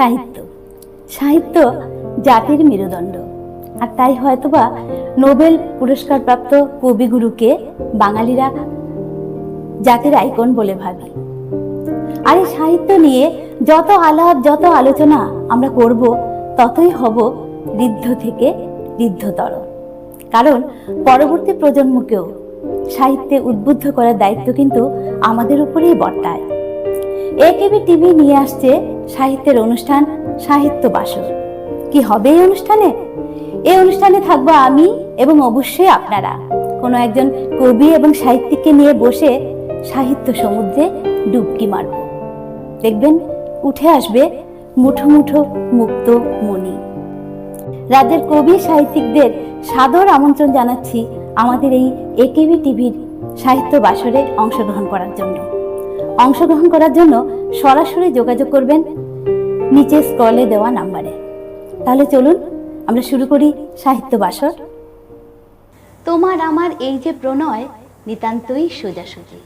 সাহিত্য। সাহিত্য জাতির মেরুদণ্ড। আর তাই হয়তোবা নোবেল পুরস্কারপ্রাপ্ত কবিগুরুকে বাঙালিরা জাতির আইকন বলে ভাবি। আর এই সাহিত্য নিয়ে যত আলাপ, যত আলোচনা আমরা করব, ততই হব ঋদ্ধ থেকে ঋদ্ধতর কারণ পরবর্তী প্রজন্মকেও সাহিত্যে উদ্বুদ্ধ করার দায়িত্ব কিন্তু আমাদের উপরেই বর্তায়। একেবি টিভি নিয়ে আসছে সাহিত্যের অনুষ্ঠান সাহিত্য বাসর। কি হবে এই অনুষ্ঠানে? এই অনুষ্ঠানে থাকব আমি এবং অবশ্যই আপনারা। কোনো একজন কবি এবং সাহিত্যিককে নিয়ে বসে সাহিত্য সমুদ্রে ডুবকি মারব। দেখবেন উঠে আসবে মুঠো মুঠো মুক্ত মনি রাজ্যের কবি সাহিত্যিকদের সাদর আমন্ত্রণ জানাচ্ছি আমাদের এই একেবি টিভির সাহিত্য বাসরে অংশগ্রহণ করার জন্য। অংশগ্রহণ করার জন্য সরাসরি যোগাযোগ করবেন নিচে স্ক্রলে দেওয়া নাম্বারে তাহলে চলুন, আমরা শুরু করি সাহিত্য বাসর। তোমার আমার এই যে প্রণয়, নিতান্তই সোজাসুজি।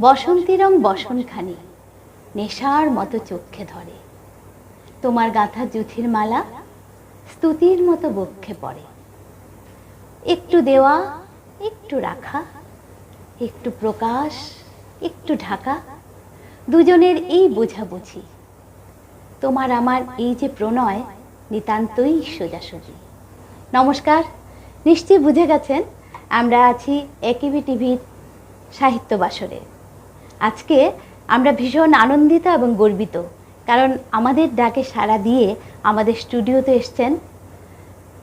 বসন্তী রং বসনখানি, নেশার মতো চোখে ধরে। তোমার গাঁথা জুথির মালা, স্তুতির মতো বক্ষে পড়ে। একটু দেওয়া, একটু রাখা, একটু প্রকাশ একটু ঢাকা। দুজনের এই বোঝাবুঝি। তোমার আমার এই যে প্রণয়, নিতান্তই সোজাসুজি। নমস্কার, নিশ্চয়ই বুঝে গেছেন, আমরা আছি একিবি টিভির সাহিত্য বাসরে। আজকে আমরা ভীষণ আনন্দিত এবং গর্বিত, কারণ আমাদের ডাকে সাড়া দিয়ে আমাদের স্টুডিওতে এসছেন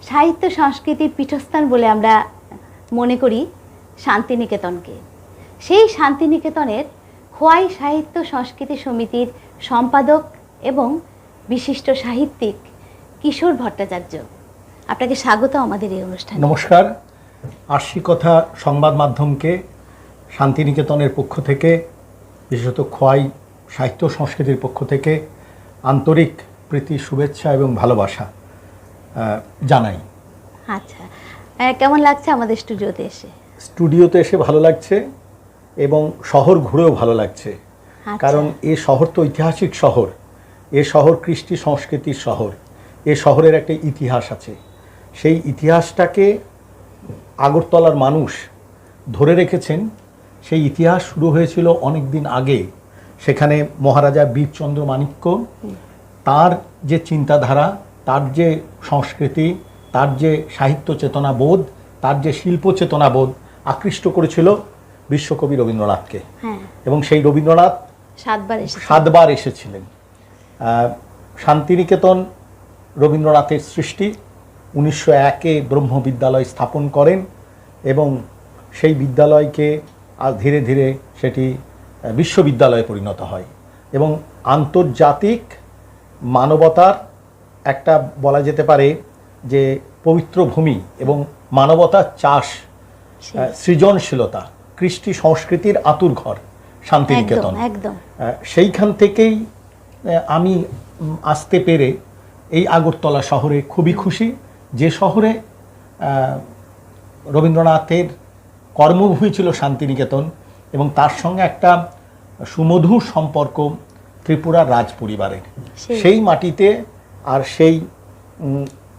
সাহিত্য সংস্কৃতির পীঠস্থান বলে আমরা মনে করি শান্তিনিকেতনকে। সেই শান্তিনিকেতনের খোয়াই সাহিত্য সংস্কৃতি সমিতির সম্পাদক এবং বিশিষ্ট সাহিত্যিক কিশোর ভট্টাচার্য। আপনাকে স্বাগত আমাদের এই অনুষ্ঠানে। নমস্কার। আশি কথা সংবাদ মাধ্যমকে শান্তিনিকেতনের পক্ষ থেকে বিশেষত খোয়াই সাহিত্য সংস্কৃতির পক্ষ থেকে আন্তরিক প্রীতি শুভেচ্ছা এবং ভালোবাসা জানাই। আচ্ছা। কেমন লাগছে আমাদের স্টুডিওতে এসে? স্টুডিওতে এসে ভালো লাগছে। এবং শহর ঘুরেও ভালো লাগছে। আচ্ছা। কারণ এ শহর তো ঐতিহাসিক শহর। এ শহর কৃষ্টি সংস্কৃতির শহর। এ শহরের একটা ইতিহাস আছে। সেই ইতিহাসটাকে আগরতলার মানুষ ধরে রেখেছেন। সেই ইতিহাস শুরু হয়েছিল অনেক দিন আগে। সেখানে মহারাজা বীরচন্দ্র মাণিক্য তার যে চিন্তাধারা তার যে সংস্কৃতি তার যে সাহিত্য চেতনাবোধ তার যে শিল্প চেতনাবোধ আকৃষ্ট করেছিল বিশ্বকবি রবীন্দ্রনাথকে। হ্যাঁ। এবং সেই রবীন্দ্রনাথ সাতবার সাতবার এসেছিলেন। শান্তিনিকেতন রবীন্দ্রনাথের সৃষ্টি উনিশশো একে ব্রহ্ম বিদ্যালয় স্থাপন করেন এবং সেই বিদ্যালয়কে আজ ধীরে ধীরে সেটি বিশ্ববিদ্যালয়ে পরিণত হয়। এবং আন্তর্জাতিক মানবতার একটা বলা যেতে পারে যে পবিত্র ভূমি এবং মানবতার চাষ সৃজনশীলতা। কৃষ্টি সংস্কৃতির আতুর ঘর শান্তিনিকেতন। একদম সেইখান থেকেই আমি আসতে পেরে এই আগরতলা শহরে খুবই খুশি। যে শহরে রবীন্দ্রনাথের কর্মভূমি ছিল শান্তিনিকেতন এবং তার সঙ্গে একটা সুমধুর সম্পর্ক ত্রিপুরার রাজ পরিবারের। সেই। মাটিতে আর সেই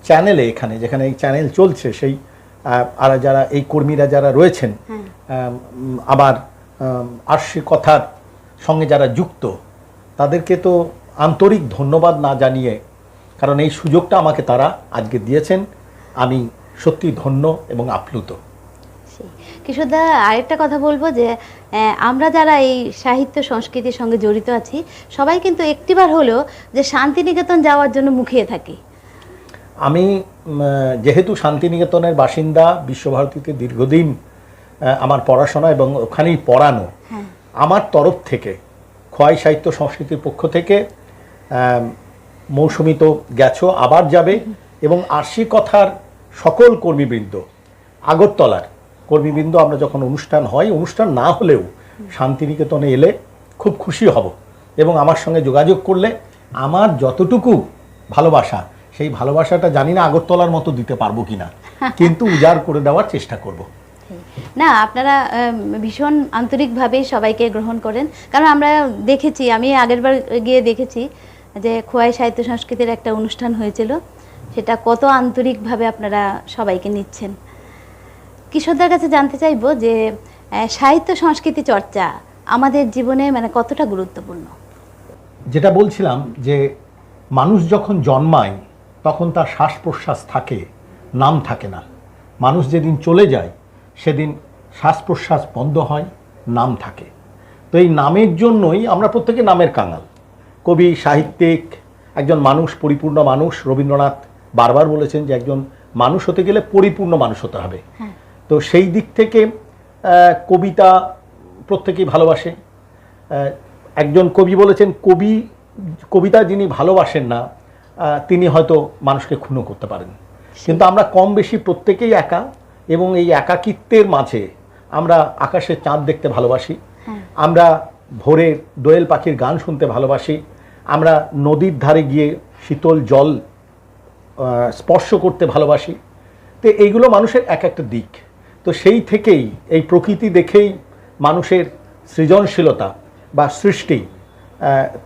চ্যানেলে এখানে যেখানে এই চ্যানেল চলছে সেই আর যারা এই কর্মীরা যারা রয়েছেন হ্যাঁ। আবার আরশি কথার সঙ্গে যারা যুক্ত তাদেরকে তো আন্তরিক ধন্যবাদ না জানিয়ে কারণ এই সুযোগটা আমাকে তারা আজকে দিয়েছেন আমি সত্যি ধন্য এবং আপ্লুত। কিশোরদা আরেকটা কথা বলব যে আমরা যারা এই সাহিত্য সংস্কৃতির সঙ্গে জড়িত আছি সবাই কিন্তু একটিবার হলেও যে শান্তিনিকেতন যাওয়ার জন্য মুখিয়ে থাকি আমি যেহেতু শান্তিনিকেতনের বাসিন্দা বিশ্বভারতীতে দীর্ঘদিন আমার পড়াশোনা এবং ওখানেই পড়ানো হ্যাঁ। আমার তরফ থেকে খোয়াই সাহিত্য সংস্কৃতির পক্ষ থেকে মৌসুমি তো গেছো আবার যাবে এবং আরশি কথার সকল কর্মীবৃন্দ আগরতলার কর্মীবৃন্দ আমরা যখন অনুষ্ঠান হয় অনুষ্ঠান না হলেও শান্তিনিকেতনে এলে খুব খুশি হব এবং আমার সঙ্গে যোগাযোগ করলে আমার যতটুকু ভালোবাসা সেই ভালোবাসাটা জানি না আগরতলার মতো দিতে পারব কিনা। কিন্তু উজাড় করে দেওয়ার চেষ্টা করব। না আপনারা ভীষণ আন্তরিকভাবে সবাইকে গ্রহণ করেন। কারণ আমরা দেখেছি আমি আগেরবার গিয়ে দেখেছি যে খোয়াই সাহিত্য সংস্কৃতির একটা অনুষ্ঠান হয়েছিল। সেটা কত আন্তরিকভাবে আপনারা সবাইকে নিচ্ছেন। কিশোরদের কাছে জানতে চাইব যে সাহিত্য সংস্কৃতি চর্চা আমাদের জীবনে মানে কতটা গুরুত্বপূর্ণ? যেটা বলছিলাম যে মানুষ যখন জন্মায় তখন তার শ্বাস প্রশ্বাস থাকে নাম থাকে না। মানুষ যেদিন চলে যায় সেদিন শ্বাস প্রশ্বাস বন্ধ হয় নাম থাকে। তো এই নামের জন্যই আমরা প্রত্যেকে নামের কাঙাল। কবি সাহিত্যিক একজন মানুষ পরিপূর্ণ মানুষ রবীন্দ্রনাথ বারবার বলেছেন যে একজন মানুষ হতে গেলে পরিপূর্ণ মানুষ হতে হবে। হ্যাঁ। তো সেই দিক থেকে কবিতা প্রত্যেকেই ভালোবাসে। একজন কবি বলেছেন কবি কবিতা যিনি ভালোবাসেন না তিনি হয়তো মানুষকে ক্ষুণ্ণ করতে পারেন। কিন্তু আমরা কম বেশি প্রত্যেকেই একা এবং এই একাকিত্বের মাঝে আমরা আকাশের চাঁদ দেখতে ভালোবাসি। হ্যাঁ। আমরা ভোরে দোয়েল পাখির গান শুনতে ভালোবাসি। আমরা নদীর ধারে গিয়ে শীতল জল স্পর্শ করতে ভালোবাসি। তো এইগুলো মানুষের এক একটা দিক। তো সেই থেকেই এই প্রকৃতি দেখেই মানুষের সৃজনশীলতা বা সৃষ্টি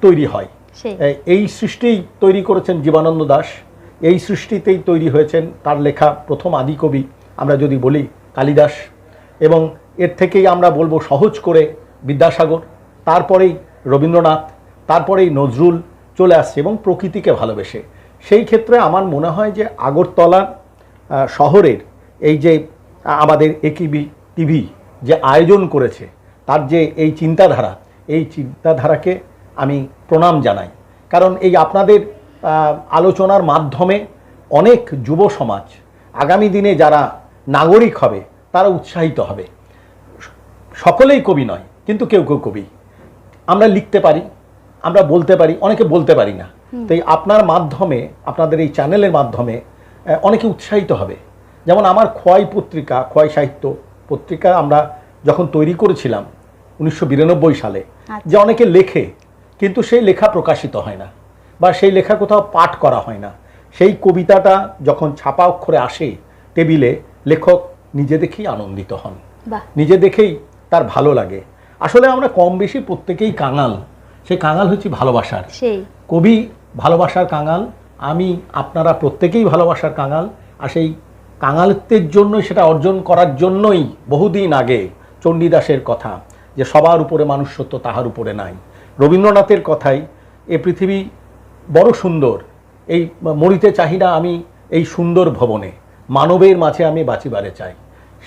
তৈরি হয়। এই- সৃষ্টিই তৈরি করেছেন জীবানন্দ দাস। এই সৃষ্টিতেই তৈরি হয়েছেন তার লেখা প্রথম আদি কবি, আমরা যদি বলি কালিদাস। এবং এর থেকেই আমরা বলব সহজ করে বিদ্যাসাগর, তারপরেই রবীন্দ্রনাথ, তারপরেই নজরুল চলে আসছে এবং প্রকৃতিকে ভালোবেসে। সেই ক্ষেত্রে আমার মনে হয় যে আগরতলা শহরের এই যে আমাদের একিবি টিভি যে আয়োজন করেছে, তার যে এই চিন্তাধারা, এই চিন্তাধারাকে আমি প্রণাম জানাই। কারণ এই আপনাদের আলোচনার মাধ্যমে অনেক যুব সমাজ আগামী দিনে যারা নাগরিক হবে তারা উৎসাহিত হবে। সকলেই কবি নয় কিন্তু কেউ কেউ কবি। আমরা লিখতে পারি আমরা বলতে পারি অনেকে বলতে পারি না। তো এই আপনার মাধ্যমে আপনাদের এই চ্যানেলের মাধ্যমে অনেকে উৎসাহিত হবে। যেমন আমার খোয়াই পত্রিকা খোয়াই সাহিত্য পত্রিকা আমরা যখন তৈরি করেছিলাম উনিশশো বিরানব্বই সালে আচ্ছা। যে অনেকে লেখে কিন্তু সেই লেখা প্রকাশিত হয় না বা সেই লেখা কোথাও পাঠ করা হয় না। সেই কবিতাটা যখন ছাপা অক্ষরে আসে টেবিলে লেখক নিজে দেখেই আনন্দিত হন। নিজে দেখেই তার ভালো লাগে। আসলে আমরা কম বেশি প্রত্যেকেই কাঙাল। সেই কাঙাল হচ্ছে ভালোবাসার। কবি ভালোবাসার কাঙাল আমি আপনারা প্রত্যেকেই ভালোবাসার কাঙাল। আর সেই কাঙালত্বের জন্য সেটা অর্জন করার জন্যই বহুদিন আগে চণ্ডীদাসের কথা যে সবার উপরে মানুষ সত্য তাহার উপরে নাই। রবীন্দ্রনাথের কথাই, এ পৃথিবী বড় সুন্দর, এই মরিতে চাহিদা আমি এই সুন্দর ভবনে, মানবের মাঝে আমি বাঁচিবারে চাই।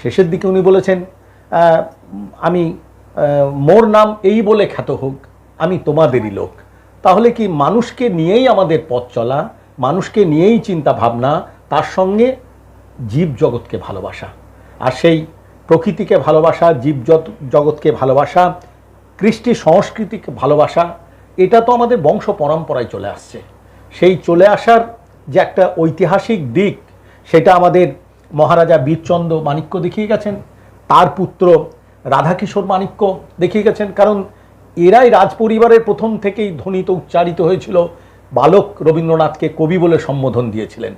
শেষের দিকে উনি বলেছেন আমি মোর নাম এই বলে খ্যাত হোক, আমি তোমাদেরই লোক। তাহলে কি মানুষকে নিয়েই আমাদের পথ চলা, মানুষকে নিয়েই চিন্তা ভাবনা, তার সঙ্গে জীব জগৎকে ভালোবাসা? আর সেই প্রকৃতিকে ভালোবাসা, জীব জগৎকে ভালোবাসা কৃষ্টি সংস্কৃতিকে ভালোবাসা, এটা তো আমাদের বংশ পরম্পরায় চলে আসছে। সেই চলে আসার যে একটা ঐতিহাসিক দিক, সেটা আমাদের মহারাজা বীরচন্দ্র মাণিক্য দেখিয়ে গেছেন, তার পুত্র রাধাকিশোর মাণিক্য দেখিয়ে গেছেন, কারণ এরাই রাজপরিবারের প্রথম থেকেই ধ্বনিত, উচ্চারিত হয়েছিল, বালক রবীন্দ্রনাথকে কবি বলে সম্বোধন দিয়েছিলেন।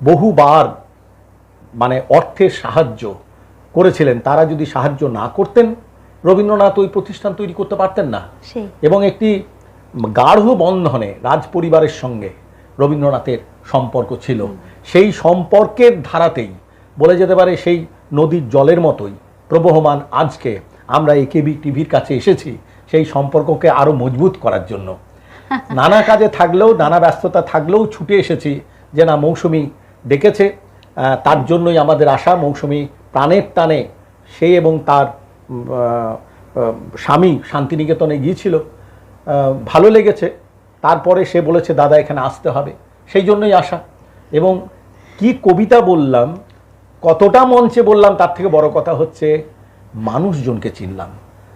বহুবার মানে অর্থের সাহায্য করেছিলেন, তারা যদি সাহায্য না করতেন রবীন্দ্রনাথ ওই প্রতিষ্ঠান তৈরি করতে পারতেন না। এবং একটি গাঢ় বন্ধনে রাজপরিবারের সঙ্গে রবীন্দ্রনাথের সম্পর্ক ছিল। সেই সম্পর্কের ধারাতেই বলে যেতে পারে সেই নদীর জলের মতোই প্রবহমান আজকে আমরা এই কেবি টিভির কাছে এসেছি সেই সম্পর্ককে আরও মজবুত করার জন্য। নানা কাজে থাকলেও নানা ব্যস্ততা থাকলেও ছুটে এসেছি যে না মৌসুমি ডেকেছে। তার জন্যই আমাদের আশা মৌসুমি প্রাণের টানে সে এবং তার স্বামী শান্তিনিকেতনে গিয়েছিল। ভালো লেগেছে। তারপরে সে বলেছে দাদা এখানে আসতে হবে। সেই জন্যই আসা। এবং কি কবিতা বললাম কতটা মঞ্চে বললাম তার থেকে বড় কথা হচ্ছে মানুষজনকে চিনলাম।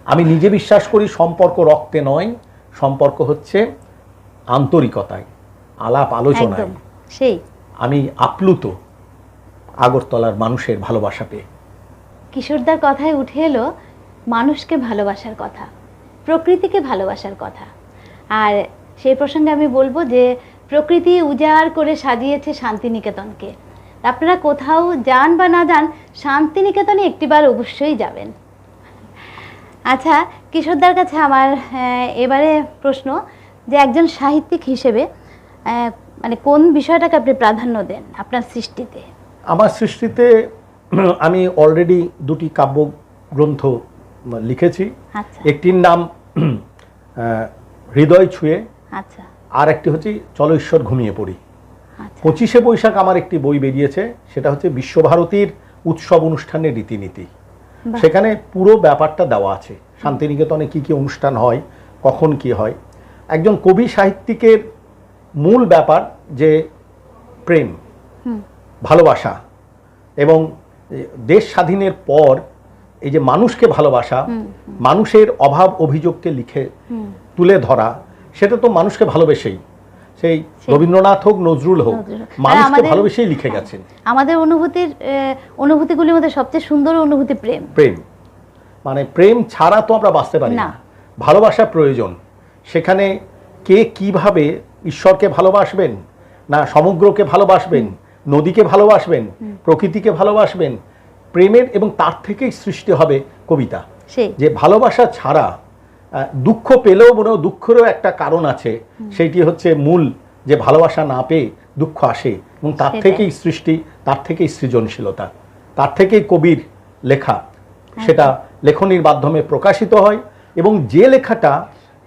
আমি নিজে বিশ্বাস করি সম্পর্ক রক্তে নয় সম্পর্ক হচ্ছে আন্তরিকতায় আলাপ আলোচনায়। সেই। আমি আপ্লুত আগরতলার মানুষের ভালোবাসা পেয়ে। কিশোরদার কথায় উঠে এলো, মানুষকে ভালোবাসার কথা, প্রকৃতিকে ভালোবাসার কথা। আর সেই প্রসঙ্গে আমি বলব যে, প্রকৃতি উজাড় করে সাজিয়েছে শান্তিনিকেতনকে। আপনারা কোথাও যান বা না যান শান্তিনিকেতনে একটিবার অবশ্যই যাবেন। আচ্ছা কিশোরদার কাছে আমার এবারে প্রশ্ন যে, একজন সাহিত্যিক হিসেবে মানে কোন বিষয়টাকে আপনি প্রাধান্য দেন আপনার সৃষ্টিতে? আমার সৃষ্টিতে আমি অলরেডি দুটি কাব্য গ্রন্থ লিখেছি। আচ্ছা। একটির নাম হৃদয় ছুঁয়ে। আচ্ছা। আর একটি হচ্ছে চলো ঈশ্বর ঘুমিয়ে পড়ি। আচ্ছা। পঁচিশে বৈশাখ আমার একটি বই বেরিয়েছে সেটা হচ্ছে বিশ্বভারতীর উৎসব অনুষ্ঠানের রীতিনীতি। সেখানে পুরো ব্যাপারটা দেওয়া আছে। শান্তিনিকেতনে কি কি অনুষ্ঠান হয় কখন কি হয়। একজন কবি সাহিত্যিকের মূল ব্যাপার যে প্রেম ভালোবাসা এবং দেশ স্বাধীনের পর এই যে মানুষকে ভালোবাসা মানুষের অভাব অভিযোগকে লিখে তুলে ধরা সেটা তো মানুষকে ভালোবেসেই। সেই রবীন্দ্রনাথ হোক নজরুল হোক মানুষকে ভালোবেসেই লিখে গেছেন। আমাদের অনুভূতির অনুভূতিগুলির মধ্যে সবচেয়ে সুন্দর অনুভূতি প্রেম। প্রেম। মানে প্রেম ছাড়া তো আমরা বাঁচতে পারি না। ভালোবাসা প্রয়োজন। সেখানে কে কীভাবে ঈশ্বরকে ভালোবাসবেন? না সমগ্রকে ভালোবাসবেন? নদীকে ভালোবাসবেন প্রকৃতিকে ভালোবাসবেন প্রেমের এবং তার থেকেই সৃষ্টি হবে কবিতা। যে ভালোবাসা ছাড়া দুঃখ পেলেও মনে দুঃখেরও একটা কারণ আছে সেইটি হচ্ছে মূল যে ভালোবাসা না পেয়ে দুঃখ আসে এবং তার থেকেই সৃষ্টি তার থেকেই সৃজনশীলতা তার থেকেই কবির লেখা সেটা লেখনির মাধ্যমে প্রকাশিত হয় এবং যে লেখাটা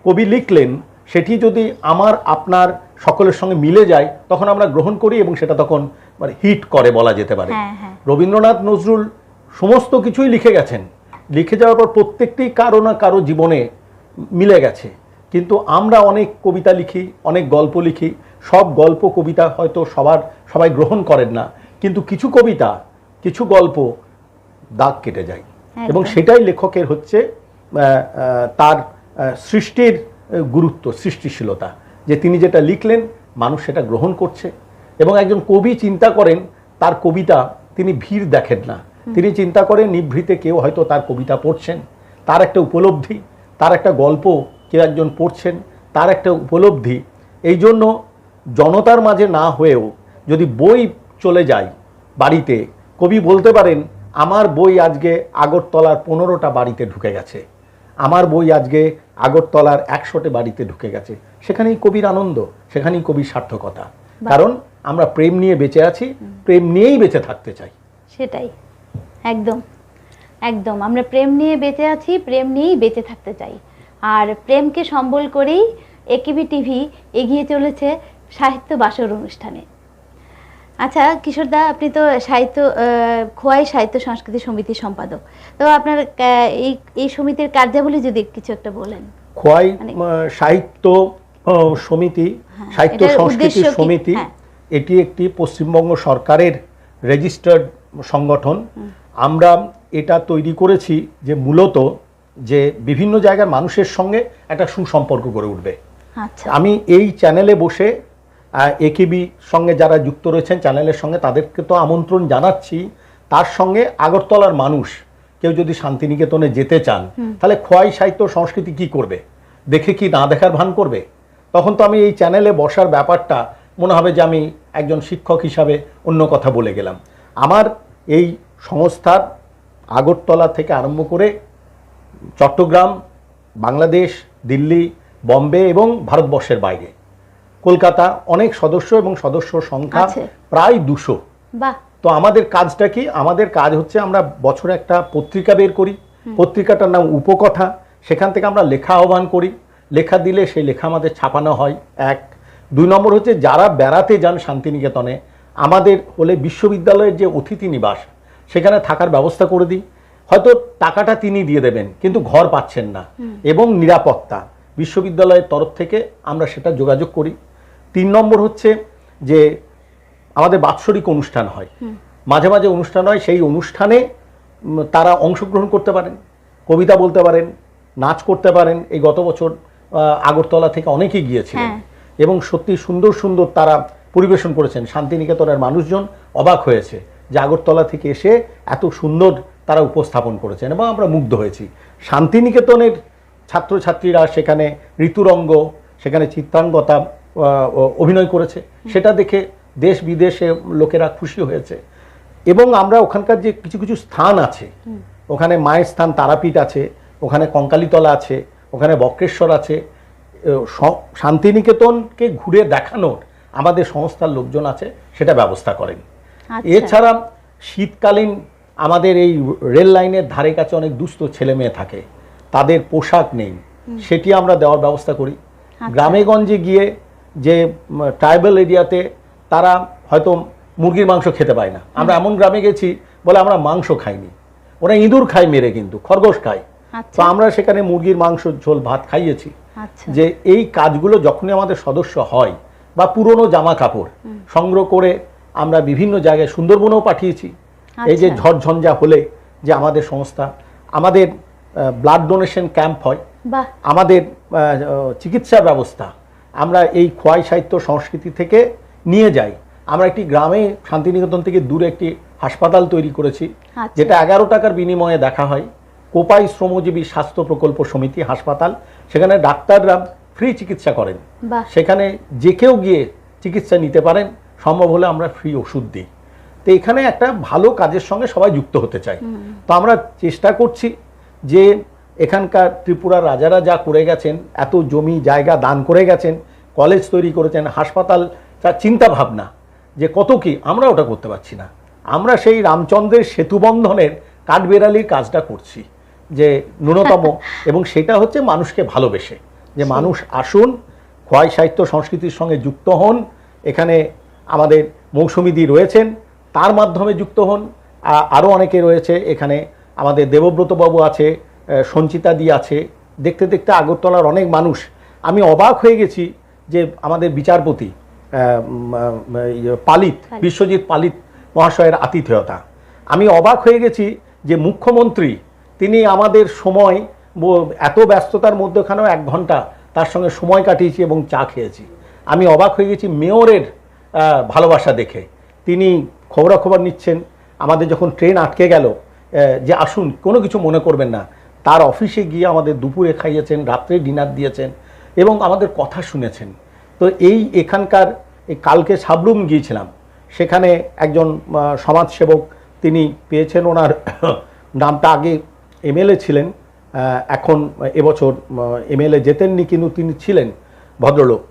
কবি লিখলেন সেটি যদি আমার আপনার সকলের সঙ্গে মিলে যায় তখন আমরা গ্রহণ করি এবং সেটা তখন মানে হিট করে বলা যেতে পারে। হ্যাঁ হ্যাঁ। রবীন্দ্রনাথ নজরুল সমস্ত কিছুই লিখে গেছেন। লিখে যাওয়ার পর প্রত্যেকটি কারও না কারও জীবনে মিলে গেছে। কিন্তু আমরা অনেক কবিতা লিখি অনেক গল্প লিখি। সব গল্প কবিতা হয়তো সবার সবাই গ্রহণ করেন না। কিন্তু কিছু কবিতা কিছু গল্প দাগ কেটে যায়। এবং সেটাই লেখকের হচ্ছে তার সৃষ্টির গুরুত্ব সৃষ্টিশীলতা। যে তিনি যেটা লিখলেন মানুষ সেটা গ্রহণ করছে। এবং একজন কবি চিন্তা করেন তার কবিতা তিনি ভিড় দেখেন না। তিনি চিন্তা করেন নিভৃতে কেউ হয়তো তার কবিতা পড়ছেন। তার একটা উপলব্ধি তার একটা গল্প কেউ একজন পড়ছেন তার একটা উপলব্ধি। এই জন্য জনতার মাঝে না হয়েও যদি বই চলে যায় বাড়িতে কবি বলতে পারেন আমার বই আজকে আগরতলার পনেরোটা বাড়িতে ঢুকে গেছে। আমার বই আজকে আগরতলার একশোটে বাড়িতে ঢুকে গেছে। সেখানেই কবির আনন্দ সেখানেই কবির সার্থকতা। কারণ আমরা প্রেম নিয়ে বেঁচে আছি প্রেম নিয়েই বেঁচে থাকতে চাই। সেটাই। একদম। একদম। আমরা প্রেম নিয়ে বেঁচে আছি প্রেম নিয়েই বেঁচে থাকতে চাই। আর প্রেমকে সম্বল করেই একিবি টিভি এগিয়ে চলেছে সাহিত্য বাসর অনুষ্ঠানে। আচ্ছা কিশোরদা আপনি তো সাহিত্য খোয়াই সাহিত্য সংস্কৃতি সমিতির সম্পাদক। তো আপনার এই এই সমিতির কার্যাবলী যদি কিছু একটা বলেন। খোয়াই মানে- সাহিত্য সমিতি হ্যাঁ, সাহিত্য সংস্কৃতি সমিতি। হ্যাঁ। এটি একটি পশ্চিমবঙ্গ সরকারের রেজিস্টার্ড সংগঠন। আমরা এটা তৈরি করেছি যে মূলত যে বিভিন্ন জায়গার মানুষের সঙ্গে একটা সুসম্পর্ক গড়ে উঠবে। আচ্ছা। আমি এই চ্যানেলে বসে একেবি সঙ্গে যারা যুক্ত রয়েছেন চ্যানেলের সঙ্গে তাদেরকে তো আমন্ত্রণ জানাচ্ছি। তার সঙ্গে আগরতলার মানুষ কেউ যদি শান্তিনিকেতনে যেতে চান তাহলে খোয়াই সাহিত্য সংস্কৃতি কি করবে? দেখে কি না দেখার ভান করবে? তখন তো আমি এই চ্যানেলে বসার ব্যাপারটা মনে হবে যে আমি একজন শিক্ষক হিসাবে অন্য কথা বলে গেলাম। আমার এই সংস্থার আগরতলা থেকে আরম্ভ করে চট্টগ্রাম বাংলাদেশ দিল্লি বম্বে এবং ভারতবর্ষের বাইরে। কলকাতা অনেক সদস্য এবং সদস্য সংখ্যা প্রায় দুশো। তো আমাদের কাজটা কি? আমাদের কাজ হচ্ছে আমরা বছরে একটা পত্রিকা বের করি। পত্রিকাটার নাম উপকথা। সেখান থেকে আমরা লেখা আহ্বান করি। লেখা দিলে সেই লেখা আমাদের ছাপানো হয়। এক দুই নম্বর হচ্ছে যারা বেড়াতে যান শান্তিনিকেতনে আমাদের হলে বিশ্ববিদ্যালয়ের যে অতিথি নিবাস সেখানে থাকার ব্যবস্থা করে দিই। হয়তো টাকাটা তিনি দিয়ে দেবেন কিন্তু ঘর পাচ্ছেন না এবং নিরাপত্তা। বিশ্ববিদ্যালয়ের তরফ থেকে আমরা সেটা যোগাযোগ করি। তিন নম্বর হচ্ছে যে আমাদের বাৎসরিক অনুষ্ঠান হয়। মাঝে মাঝে অনুষ্ঠান হয় সেই অনুষ্ঠানে তারা অংশগ্রহণ করতে পারেন কবিতা বলতে পারেন নাচ করতে পারেন। এই গত বছর আগরতলা থেকে অনেকেই গিয়েছিলেন। হ্যাঁ। এবং সত্যি সুন্দর সুন্দর তারা পরিবেশন করেছেন। শান্তিনিকেতনের মানুষজন অবাক হয়েছে যে আগরতলা থেকে এসে এত সুন্দর তারা উপস্থাপন করেছেন এবং আমরা মুগ্ধ হয়েছি। শান্তিনিকেতনের ছাত্রছাত্রীরা সেখানে ঋতুরঙ্গ সেখানে চিত্রাঙ্গতা অভিনয় করেছে। সেটা দেখে দেশ বিদেশে লোকেরা খুশি হয়েছে। এবং আমরা ওখানকার যে কিছু কিছু স্থান আছে ওখানে মায়ের স্থান তারাপীঠ আছে ওখানে কঙ্কালীতলা আছে ওখানে বক্রেশ্বর আছে শান্তিনিকেতনকে ঘুরে দেখানোর আমাদের সংস্থার লোকজন আছে সেটা ব্যবস্থা করেন। আচ্ছা। এছাড়া শীতকালীন আমাদের এই রেল লাইনের ধারে কাছে অনেক দুস্থ ছেলে মেয়ে থাকে তাদের পোশাক নেই সেটি আমরা দেওয়ার ব্যবস্থা করি। গ্রামে গঞ্জে গিয়ে যে ট্রাইবাল এরিয়াতে তারা হয়তো মুরগির মাংস খেতে পায় না। আমরা এমন গ্রামে গেছি বলে আমরা মাংস খাইনি। ওরা ইঁদুর খায় মেরে কিন্তু খরগোশ খায়। আচ্ছা। তো আমরা সেখানে মুরগির মাংস ঝোল ভাত খাইয়েছি। আচ্ছা যে এই কাজগুলো যখনই আমাদের সদস্য হয় বা পুরনো জামা কাপড় সংগ্রহ করে আমরা বিভিন্ন জায়গায় সুন্দরবনেও পাঠিয়েছি। এই যে আচ্ছা। ঝড়ঝঞ্ঝা হলে যে আমাদের সংস্থা আমাদের ব্লাড ডোনেশন ক্যাম্প হয়। আমাদের চিকিৎসা ব্যবস্থা। আমরা এই খোয়াই সাহিত্য সংস্কৃতি থেকে নিয়ে যাই। আমরা একটি গ্রামে শান্তিনিকেতন থেকে দূরে একটি হাসপাতাল তৈরি করেছি আচ্ছা। যেটা এগারো টাকার বিনিময়ে দেখা হয়। কোপাই শ্রমজীবী স্বাস্থ্য প্রকল্প সমিতি হাসপাতাল সেখানে ডাক্তাররা ফ্রি চিকিৎসা করেন। সেখানে যে কেউ গিয়ে চিকিৎসা নিতে পারেন সম্ভব হলে আমরা ফ্রি ওষুধ দিই। তো এখানে একটা ভালো কাজের সঙ্গে সবাই যুক্ত হতে চাই তো আমরা চেষ্টা করছি যে এখানকার ত্রিপুরার রাজারা যা করে গেছেন এত জমি জায়গা দান করে গেছেন কলেজ তৈরি করেছেন হাসপাতাল তার চিন্তা ভাবনা যে কত কি আমরা ওটা করতে পারছি না। আমরা সেই রামচন্দ্রের সেতুবন্ধনের কাঠবেড়ালির কাজটা করছি। যে ন্যূনতম এবং সেটা হচ্ছে মানুষকে ভালোবেসে। যে মানুষ আসুন খোয়াই সাহিত্য সংস্কৃতির সঙ্গে যুক্ত হন এখানে আমাদের মৌসুমীদি রয়েছেন তার মাধ্যমে যুক্ত হন। আরও অনেকে রয়েছে এখানে আমাদের দেবব্রতবাবু আছে সঞ্চিতা দি আছে। দেখতে দেখতে আগরতলার অনেক মানুষ। আমি অবাক হয়ে গেছি যে আমাদের বিচারপতি পালিত। বিশ্বজিৎ পালিত মহাশয়ের আতিথেয়তা। আমি অবাক হয়ে গেছি যে মুখ্যমন্ত্রী তিনি আমাদের সময় এত ব্যস্ততার মধ্যেখানেও এক ঘণ্টা তার সঙ্গে সময় কাটিয়েছি এবং চা খেয়েছি। আমি অবাক হয়ে গেছি মেয়রের ভালোবাসা দেখে। তিনি খবরাখবর নিচ্ছেন, আমাদের যখন ট্রেন আটকে গেল যে আসুন, কোনো কিছু মনে করবেন না। তার অফিসে গিয়ে আমাদের দুপুরে খাইয়েছেন, রাত্রে ডিনার দিয়েছেন এবং আমাদের কথা শুনেছেন। তো এই এখানকার কালকে সাবরুম গিয়েছিলাম। সেখানে একজন সমাজসেবক, তিনি পেয়েছেন ওনার নামটা আগে এমএলএ ছিলেন এখন এবছর এমএলএ যেতেননি কিন্তু তিনি ছিলেন ভদ্রলোক।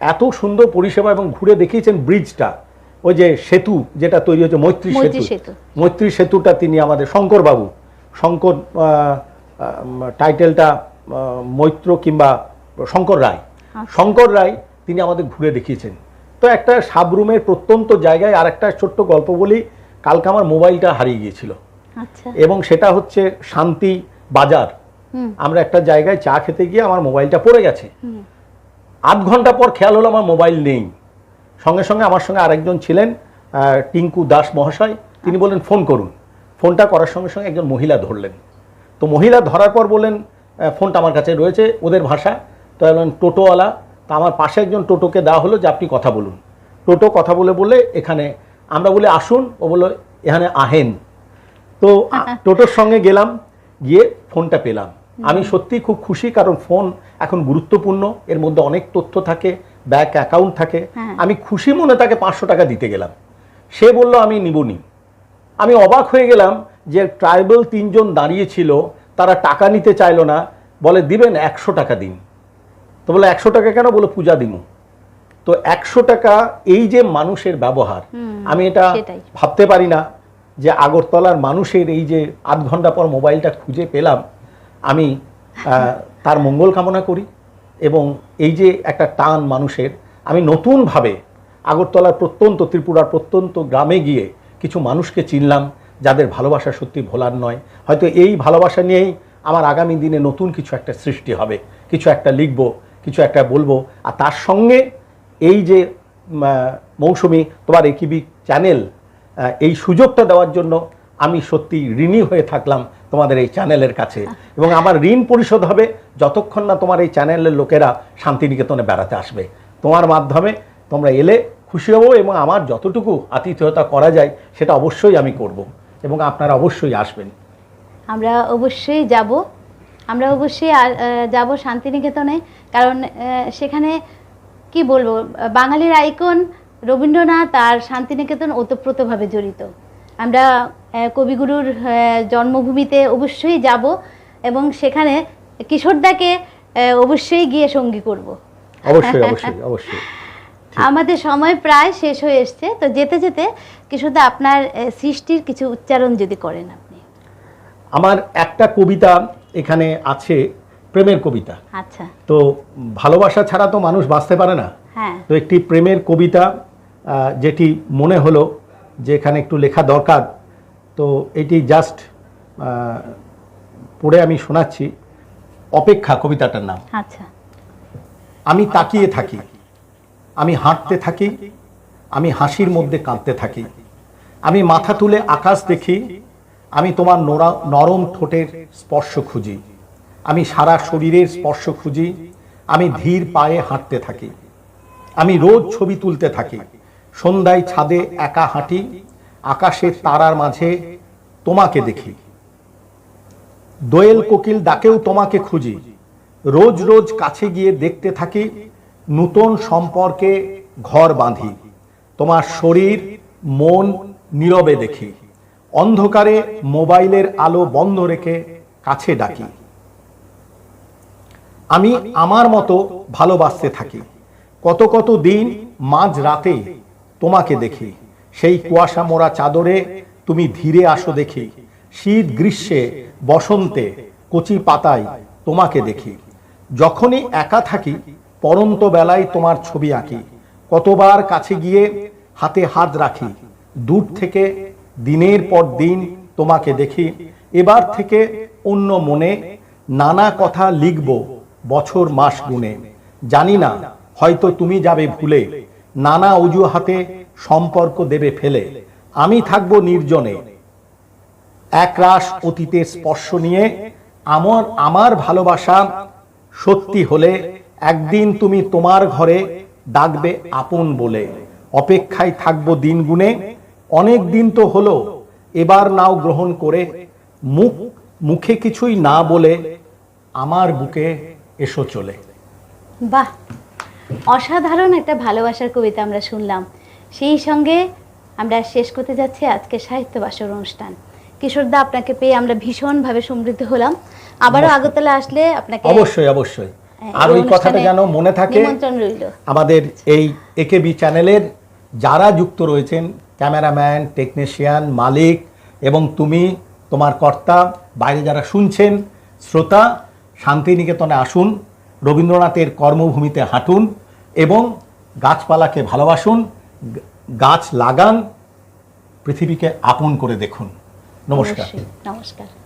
এত সুন্দর পরিষেবা এবং ঘুরে দেখিয়েছেন ব্রিজটা ওই যে সেতু যেটা তৈরি হচ্ছে মৈত্রী সেতু। মৈত্রী সেতুটা তিনি আমাদের শঙ্করবাবু। শঙ্কর টাইটেলটা মৈত্র কিংবা শঙ্কর রায়। শঙ্কর রায় তিনি আমাদের ঘুরে দেখিয়েছেন। তো একটা সাবরুমের প্রত্যন্ত জায়গায় আর একটা ছোট্ট গল্প বলি কালকে আমার মোবাইলটা হারিয়ে গিয়েছিল। আচ্ছা এবং সেটা হচ্ছে শান্তি বাজার। আমরা একটা জায়গায় চা খেতে গিয়ে আমার মোবাইলটা পড়ে গেছে। আধ ঘণ্টা পর খেয়াল হলো আমার মোবাইল নেই। সঙ্গে সঙ্গে আমার সঙ্গে আরেকজন ছিলেন টিঙ্কু দাস মহাশয়। তিনি বললেন ফোন করুন। ফোনটা করার সঙ্গে সঙ্গে একজন মহিলা ধরলেন। তো মহিলা ধরার পর বললেন ফোনটা আমার কাছে রয়েছে ওদের ভাষা। তো বললেন টোটোওয়ালা। তো আমার পাশে একজন টোটোকে দেওয়া হলো যে আপনি কথা বলুন। টোটো কথা বলে বলে এখানে আমরা বলে আসুন। ও বলল এখানে আহেন। তো টোটোর সঙ্গে গেলাম গিয়ে ফোনটা পেলাম। আমি সত্যি খুব খুশি কারণ ফোন এখন গুরুত্বপূর্ণ এর মধ্যে অনেক তথ্য থাকে ব্যাংক অ্যাকাউন্ট থাকে। হ্যাঁ। আমি খুশি মনে তাকে পাঁচশো টাকা দিতে গেলাম। সে বলল আমি নিবনি। আমি অবাক হয়ে গেলাম যে ট্রাইবাল তিনজন দাঁড়িয়ে ছিল তারা টাকা নিতে চাইলো না। বলে দিবেন একশো টাকা দিন। তো বলে একশো টাকা কেন? বলে পূজা দিমু। তো একশো টাকা এই যে মানুষের ব্যবহার আমি এটা ভাবতে পারি না। যে আগরতলার মানুষের এই যে আধ ঘণ্টা পর মোবাইলটা খুঁজে পেলাম, আমি তার মঙ্গল কামনা করি এবং এই যে একটা টান মানুষের, আমি নতুনভাবে আগরতলার প্রত্যন্ত, ত্রিপুরার প্রত্যন্ত গ্রামে গিয়ে কিছু মানুষকে চিনলাম যাদের ভালোবাসা সত্যি ভোলার নয়। হয়তো এই ভালোবাসা নিয়েই আমার আগামী দিনে নতুন কিছু একটা সৃষ্টি হবে, কিছু একটা লিখব, কিছু একটা বলব। আর তার সঙ্গে এই যে মৌসুমি, তোমার একিবি চ্যানেল এই সুযোগটা দেওয়ার জন্য আমি সত্যি ঋণী হয়ে থাকলাম তোমাদের এই চ্যানেলের কাছে। এবং আমার ঋণ পরিশোধ হবে যতক্ষণ না তোমার এই চ্যানেলের লোকেরা শান্তিনিকেতনে বেড়াতে আসবে। তোমার মাধ্যমে তোমরা এলে খুশি হব এবং আমার যতটুকু আতিথেয়তা করা যায় সেটা অবশ্যই আমি করব এবং আপনারা অবশ্যই আসবেন। আমরা অবশ্যই যাব। আমরা অবশ্যই যাব শান্তিনিকেতনে। কারণ সেখানে কি বলব? বাঙালির আইকন রবীন্দ্রনাথ আর শান্তিনিকেতন ওতপ্রোতভাবে জড়িত। আমরা কবিগুরুর জন্মভূমিতে অবশ্যই যাব এবং সেখানে কিশোরদাকে অবশ্যই গিয়ে সঙ্গী করব। অবশ্যই অবশ্যই অবশ্যই। আমাদের সময় প্রায় শেষ হয়ে এসছে। তো যেতে যেতে কিশোরদা আপনার সৃষ্টির কিছু উচ্চারণ যদি করেন আপনি। আমার একটা কবিতা এখানে আছে প্রেমের কবিতা। আচ্ছা। তো ভালোবাসা ছাড়া তো মানুষ বাঁচতে পারে না। হ্যাঁ। তো একটি প্রেমের কবিতা যেটি মনে হলো যে এখানে একটু লেখা দরকার তো এটি জাস্ট পড়ে আমি শোনাচ্ছি। অপেক্ষা কবিতাটার নাম। আচ্ছা। আমি তাকিয়ে থাকি। আমি হাঁটতে থাকি। আমি হাসির মধ্যে কাঁদতে থাকি। আমি মাথা তুলে আকাশ দেখি। আমি তোমার নোরা নরম ঠোঁটের স্পর্শ খুঁজি। আমি সারা শরীরের স্পর্শ খুঁজি। আমি ধীর পায়ে হাঁটতে থাকি। আমি রোজ ছবি তুলতে থাকি। সন্ধ্যায় ছাদে একা হাঁটি আকাশের তারার মাঝে তোমাকে দেখি। দোয়েল কোকিল ডাকেও তোমাকে খুঁজি। রোজ রোজ কাছে গিয়ে দেখতে থাকি, নূতন সম্পর্কে ঘর বাঁধি। তোমার শরীর, মন নীরবে দেখি। অন্ধকারে মোবাইলের আলো বন্ধ রেখে কাছে ডাকি। আমি আমার মতো ভালোবাসতে থাকি। কত কত দিন মাঝ রাতে তোমাকে দেখি। সেই কুয়াশা মোড়া চাদরে তুমি ধীরে আসো দেখি। শীত গ্রীষ্মে, বসন্তে, কচি পাতায় তোমাকে দেখি। যখনই একা থাকি, পরন্ত বেলায় তোমার ছবি আঁকি। কতবার কাছে গিয়ে হাতে হাত রাখি। দূর থেকে, দিনের পর দিন তোমাকে দেখি। এবার থেকে অন্য মনে নানা কথা লিখব বছর মাস গুনে। জানি না, হয়তো তুমি যাবে ভুলে। নানা অজুহাতে সম্পর্ক দেবে ফেলে। আমি থাকব নির্জনে। একরাশ অতীতের স্পর্শ নিয়ে আমার আমার ভালোবাসা সত্যি হলে একদিন তুমি তোমার ঘরে ডাকবে আপন বলে। অপেক্ষায় থাকব দিন গুনে অনেক দিন তো হলো, এবার নাও গ্রহণ করে মুখ, মুখে কিছুই না বলে আমার বুকে এসো চলে। বাহ! অসাধারণ একটা ভালোবাসার কবিতা আমরা শুনলাম। সেই সঙ্গে আমরা শেষ করতে যাচ্ছি আজকে সাহিত্য বাসর অনুষ্ঠান। কিশোরদা আপনাকে পেয়ে আমরা ভীষণভাবে সমৃদ্ধ হলাম। আবারও। আগরতলা আসলে আপনাকে অবশ্যই অবশ্যই। হ্যাঁ, আর ওই কথাটা যেন মনে থাকে আমাদের এই একেবি চ্যানেলের যারা যুক্ত রয়েছেন ক্যামেরাম্যান টেকনিশিয়ান মালিক এবং তুমি তোমার কর্তা বাইরে যারা শুনছেন শ্রোতা শান্তিনিকেতনে আসুন। রবীন্দ্রনাথের কর্মভূমিতে হাঁটুন এবং গাছপালাকে ভালোবাসুন গাছ লাগান পৃথিবীকে আপন করে দেখুন। নমস্কার। নমস্কার।